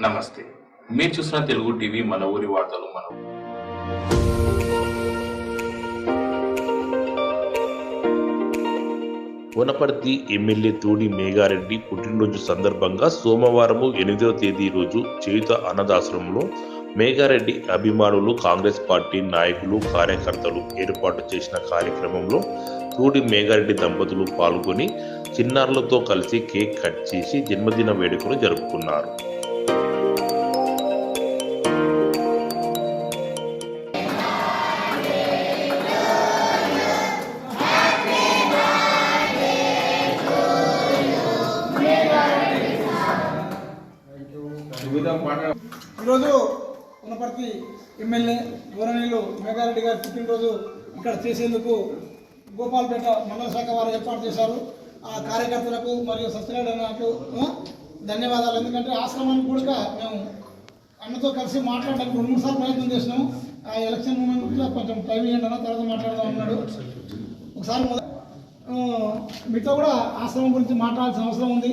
నమస్తే. మీరు చూసిన తెలుగు టీవీ మన ఊరి వార్తలు మన వనపర్తి ఎమ్మెల్యే తూడి మేఘారెడ్డి పుట్టినరోజు సందర్భంగా సోమవారం ఎనిమిదవ తేదీ రోజు చేయుత అన్నదాశ్రమంలో మేఘారెడ్డి అభిమానులు కాంగ్రెస్ పార్టీ నాయకులు కార్యకర్తలు ఏర్పాటు చేసిన కార్యక్రమంలో తూడి మేఘారెడ్డి దంపతులు పాల్గొని చిన్నారులతో కలిసి కేక్ కట్ చేసి జన్మదిన వేడుకలు జరుపుకున్నారు. ఈరోజు ఉన్నపర్తి ఎమ్మెల్యే గౌరవనీయులు మేఘారెడ్డి గారి పుట్టినరోజు ఇక్కడ చేసేందుకు గోపాల్పేట మండల శాఖ వారు ఏర్పాటు చేశారు. కార్యకర్తలకు మరియు సత్యనారాయణకు ధన్యవాదాలు. ఎందుకంటే ఆశ్రమానికి కూడా మేము అన్నతో కలిసి మాట్లాడడానికి రెండు మూడు సార్లు ప్రయత్నం చేసినాము. ఆ ఎలక్షన్ మూమెంట్లో కొంచెం టైం ఇవ్వండి అన్న తర్వాత మాట్లాడదాం అన్నాడు. ఒకసారి మీతో కూడా ఆశ్రమం గురించి మాట్లాడాల్సిన అవసరం ఉంది.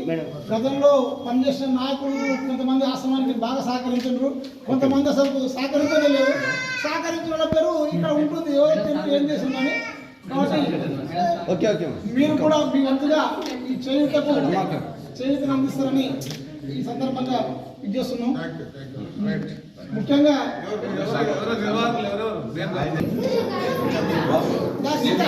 గతంలో పనిచేసిన నాయకులు కొంతమంది ఆశ్రమానికి బాగా సహకరించారు కొంతమంది అసలు సహకరించనే లేవు. సహకరించిన వాళ్ళ పేరు ఇక్కడ ఉంటుంది. ఎవరైతే ఏం చేసిందని ఓకే ఓకే మీరు కూడా మీ వంతుగా ఈ చేయుతకు చేయుతను అందిస్తారని ఈ సందర్భంగా ఇది చేస్తున్నాం ముఖ్యంగా సీత.